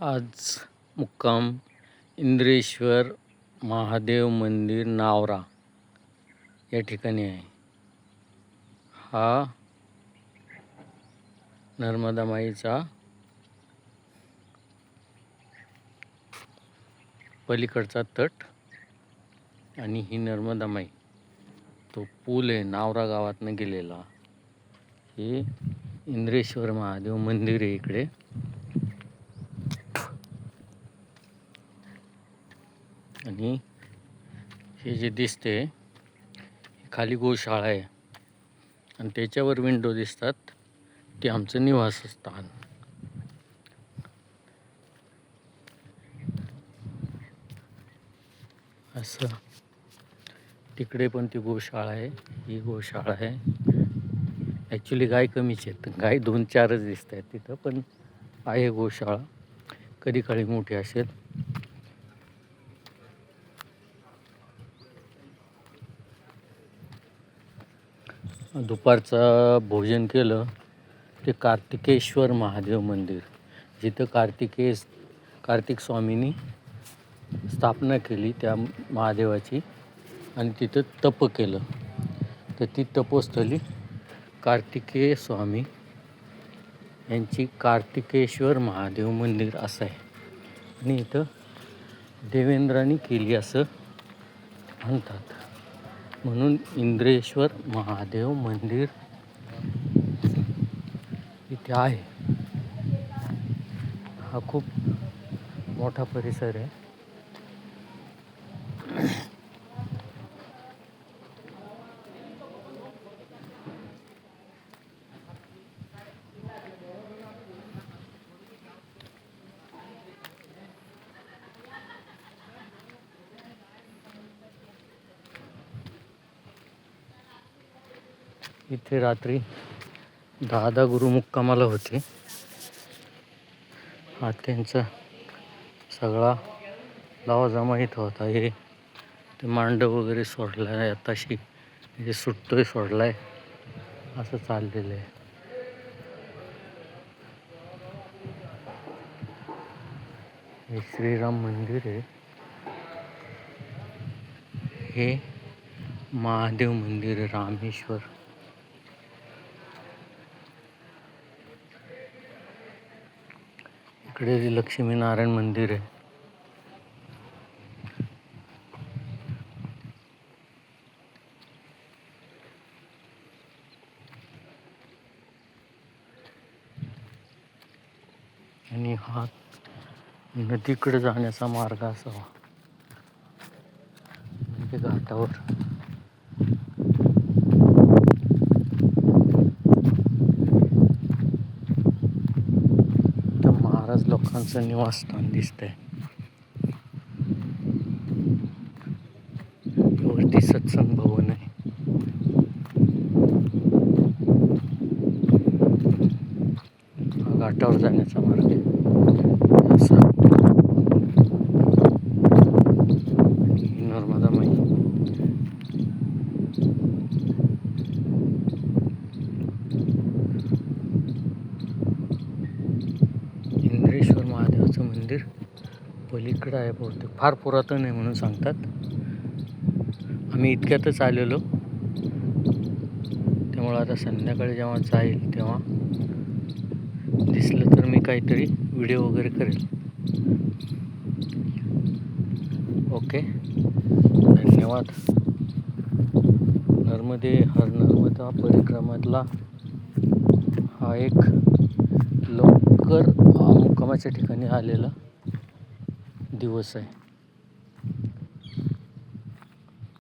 आज मुक्काम इंद्रेश्वर महादेव मंदिर नावरा या ठिकाणी आहे. हा नर्मदा माईचा पलीकडचा तट आणि ही नर्मदा माई. तो पूल आहे नावरा गावातनं गेलेला. हे इंद्रेश्वर महादेव मंदिर आहे इकडे. आणि हे जे दिसते खाली गोशाळा आहे. आणि त्याच्यावर विंडो दिसतात. ते आमचं निवासस्थान. असं. तिकडे पण ती गोशाळा आहे. ही गोशाळा आहे. ॲक्च्युली गाय कमीच आहेत. गाय दोन चारच दिसत आहेत तिथं पण आहे गोशाळा. कधी काळी मोठी असेल. दुपारचं भोजन केलं ते कार्तिकेश्वर महादेव मंदिर. जिथं कार्तिकेय कार्तिक स्वामींनी स्थापना केली त्या महादेवाची आणि तिथं तप केलं. तर ती तपोस्थली कार्तिकेय स्वामी यांची कार्तिकेश्वर महादेव मंदिर असं आहे. आणि इथं देवेंद्रांनी केली असं म्हणतात. म्हणून इंद्रेश्वर महादेव मंदिर इथे आहे. हा खूप मोठा परिसर आहे. इथे रात्री दहा दहा गुरु मुक्कामाला होते. हा त्यांचा सगळा लावाजमा इथं होता. हे ते मांडव वगैरे सोडला आहे आताशी हे सुटतोय सोडलाय. असं चाललेलं आहे. हे श्रीराम मंदिर आहे. हे महादेव मंदिर आहे रामेश्वर. इकडे लक्ष्मीनारायण मंदिर आहे. आणि हा नदीकडे जाण्याचा मार्ग असावा. म्हणजे घाटावर तर महाराज निवासस्थान दिसतंय. वरती सत्संग भवन आहे. घाटावर जाण्याचा मार्ग आहे असा आणि ही नर्मदा माई इंद्रेश्वर महादेवाचं मंदिर पलीकडं आहे बहुतेक. फार पुरातन आहे म्हणून सांगतात. आम्ही इतक्यातच आलेलो. त्यामुळं आता संध्याकाळी जेव्हा जाईल तेव्हा दिसलं तर मी काहीतरी व्हिडिओ वगैरे करेल. ओके. धन्यवाद. नर्मदे हर नर्मदा परिक्रमातला हा एक कामाच्या ठिकाणी आलेला दिवस आहे.